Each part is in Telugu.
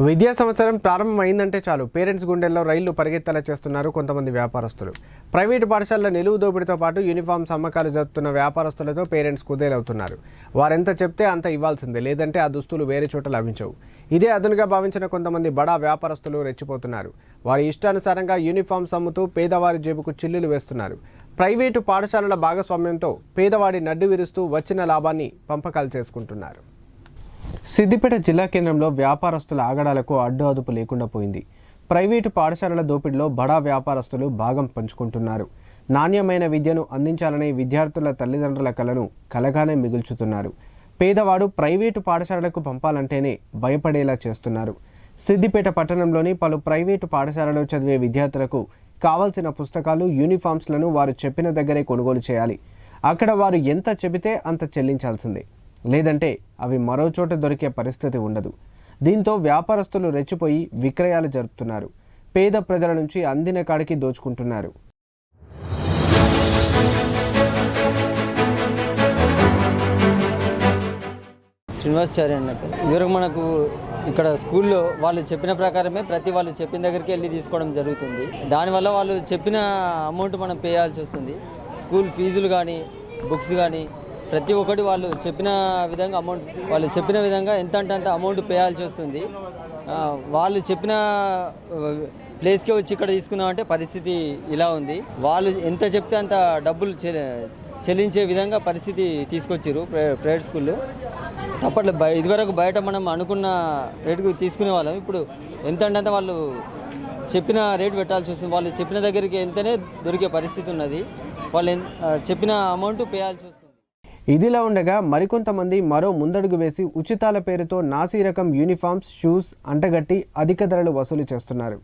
విద్యా సంవత్సరం ప్రారంభమైందంటే చాలు. పేరెంట్స్ గుండెల్లో రైళ్ళు పరిగెత్తేలా చేస్తున్నారు కొంతమంది వ్యాపారస్తులు. ప్రైవేటు పాఠశాలల నిలువు దోపిడీతో పాటు యూనిఫామ్స్ అమ్మకాలు జరుపుతున్న వ్యాపారస్తులతో పేరెంట్స్ కుదేలవుతున్నారు. వారెంత చెప్తే అంత ఇవ్వాల్సిందే. లేదంటే ఆ దుస్తులు వేరే చోట లభించవు. ఇదే అదునుగా భావించిన కొంతమంది బడా వ్యాపారస్తులు రెచ్చిపోతున్నారు. వారి ఇష్టానుసారంగా యూనిఫామ్స్ అమ్ముతూ పేదవారి జేబుకు చిల్లులు వేస్తున్నారు. ప్రైవేటు పాఠశాలల భాగస్వామ్యంతో పేదవాడి నడ్డు విరుస్తూ వచ్చిన లాభాన్ని పంపకాలు చేసుకుంటున్నారు. సిద్దిపేట జిల్లా కేంద్రంలో వ్యాపారస్తుల ఆగడాలకు అడ్డు అదుపు లేకుండా పోయింది. ప్రైవేటు పాఠశాలల దోపిడీలో బడా వ్యాపారస్తులు భాగం పంచుకుంటున్నారు. నాణ్యమైన విద్యను అందించాలనే విద్యార్థుల తల్లిదండ్రుల కలను కలగానే మిగుల్చుతున్నారు. పేదవాడు ప్రైవేటు పాఠశాలలకు పంపాలంటేనే భయపడేలా చేస్తున్నారు. సిద్దిపేట పట్టణంలోని పలు ప్రైవేటు పాఠశాలలో చదివే విద్యార్థులకు కావాల్సిన పుస్తకాలు యూనిఫామ్స్లను వారు చెప్పిన దగ్గరే కొనుగోలు చేయాలి. అక్కడ వారు ఎంత చెబితే అంత చెల్లించాల్సిందే. లేదంటే అవి మరో చోట దొరికే పరిస్థితి ఉండదు. దీంతో వ్యాపారస్తులు రెచ్చిపోయి విక్రయాలు జరుపుతున్నారు. పేద ప్రజల నుంచి అందిన కాడికి దోచుకుంటున్నారు. శ్రీనివాసాచార్య అన్న ఇదివరకు మనకు ఇక్కడ స్కూల్లో వాళ్ళు చెప్పిన ప్రకారమే ప్రతి వాళ్ళు చెప్పిన దగ్గరికి వెళ్ళి తీసుకోవడం జరుగుతుంది. దానివల్ల వాళ్ళు చెప్పిన అమౌంట్ మనం పే చేయాల్సి వస్తుంది. స్కూల్ ఫీజులు కానీ బుక్స్ కానీ ప్రతి ఒక్కటి వాళ్ళు చెప్పిన విధంగా అమౌంట్ వాళ్ళు చెప్పిన విధంగా ఎంత అంటే అంత అమౌంట్ పేయాల్సి వస్తుంది. వాళ్ళు చెప్పిన ప్లేస్కే వచ్చి ఇక్కడ తీసుకుందామంటే పరిస్థితి ఇలా ఉంది. వాళ్ళు ఎంత చెప్తే అంత డబ్బులు చె- చెల్లించే విధంగా పరిస్థితి తీసుకొచ్చారు ప్రైవేట్ ప్రైవేట్ స్కూల్లో తప్పట్లే బయ ఇదివరకు బయట మనం అనుకున్న రేటుకు తీసుకునే వాళ్ళం. ఇప్పుడు ఎంత అంటే అంత వాళ్ళు చెప్పిన రేటు పెట్టాల్సి వస్తుంది. వాళ్ళు చెప్పిన దగ్గరికి ఎంతనే దొరికే పరిస్థితి ఉన్నది. వాళ్ళు చెప్పిన అమౌంట్ పేయాల్సి వస్తుంది. ఇదిలా ఉండగా మరికొంతమంది మరో ముందడుగు వేసి ఉచితాల పేరుతో నాసీ రకం యూనిఫామ్స్ షూస్ అంటగట్టి అధిక ధరలు వసూలు చేస్తున్నారు.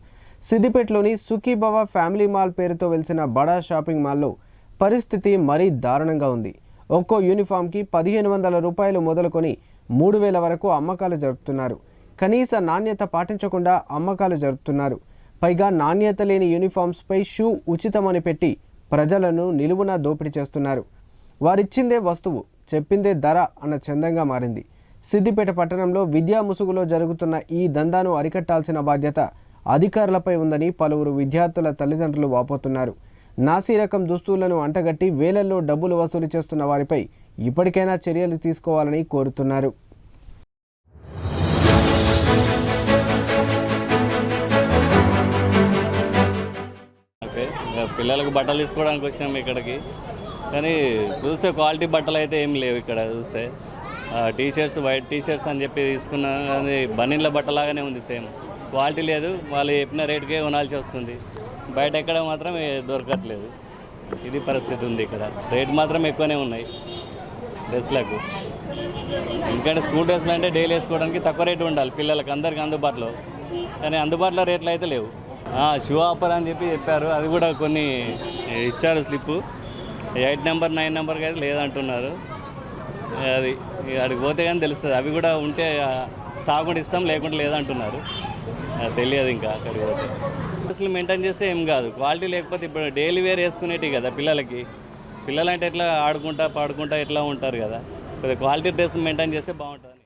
సిద్దిపేటలోని సుఖీభవ ఫ్యామిలీ మాల్ పేరుతో వెలిసిన బడా షాపింగ్ మాల్లో పరిస్థితి మరీ దారుణంగా ఉంది. ఒక్కో యూనిఫామ్కి పదిహేను వందల రూపాయలు మొదలుకొని మూడు వేల వరకు అమ్మకాలు జరుపుతున్నారు. కనీస నాణ్యత పాటించకుండా అమ్మకాలు జరుపుతున్నారు. పైగా నాణ్యత లేని యూనిఫామ్స్పై షూ ఉచితమని పెట్టి ప్రజలను నిలువున దోపిడీ చేస్తున్నారు. వారిచ్చిందే వస్తువు చెప్పిందే ధర అన్న చందంగా మారింది. సిద్దిపేట పట్టణంలో విద్యా ముసుగులో జరుగుతున్న ఈ దందాను అరికట్టాల్సిన బాధ్యత అధికారులపై ఉందని పలువురు విద్యార్థుల తల్లిదండ్రులు వాపోతున్నారు. నాసీ రకం దుస్తులను అంటగట్టి వేలల్లో డబ్బులు వసూలు చేస్తున్న వారిపై ఇప్పటికైనా చర్యలు తీసుకోవాలని కోరుతున్నారు. పిల్లలకు బట్టలు తీసుకోవడానికి వచ్చినాము ఇక్కడికి. కానీ చూస్తే క్వాలిటీ బట్టలు అయితే ఏం లేవు ఇక్కడ చూస్తే. T shirts white T shirts అని చెప్పి తీసుకున్నా కానీ బనీన్ల బట్టలాగానే ఉంది సేమ్. క్వాలిటీ లేదు వాళ్ళు చెప్పిన రేటుకే కొనాల్సి వస్తుంది. బయట ఎక్కడ మాత్రం దొరకట్లేదు. ఇది పరిస్థితి ఉంది ఇక్కడ. రేట్ మాత్రం ఎక్కువనే ఉన్నాయి డ్రెస్లకు. ఎందుకంటే స్కూల్ డ్రెస్లు అంటే డైలీ వేసుకోవడానికి తక్కువ రేటు ఉండాలి పిల్లలకి అందరికి అందుబాటులో. కానీ అందుబాటులో రేట్లు అయితే లేవు. ఆ, శివ ఆఫర్ అని చెప్పి చెప్పారు. అది కూడా కొన్ని ఇచ్చారు స్లిప్పు. ఎయిట్ నెంబర్ నైన్ నెంబర్కి అయితే లేదంటున్నారు. అది అక్కడికి పోతే కానీ తెలుస్తుంది. అవి కూడా ఉంటే స్టాక్ కూడా ఇస్తాం లేకుంటే లేదంటున్నారు. అది తెలియదు ఇంకా అక్కడికి పోతే. అసలు మెయింటైన్ చేస్తే ఏం కాదు. క్వాలిటీ లేకపోతే ఇప్పుడు డైలీ వేర్ వేసుకునేటివి కదా పిల్లలకి. పిల్లలంటే ఎట్లా ఆడుకుంటా పాడుకుంటా ఎట్లా ఉంటారు కదా. కొద్దిగా క్వాలిటీ డ్రెస్ మెయింటైన్ చేస్తే బాగుంటుంది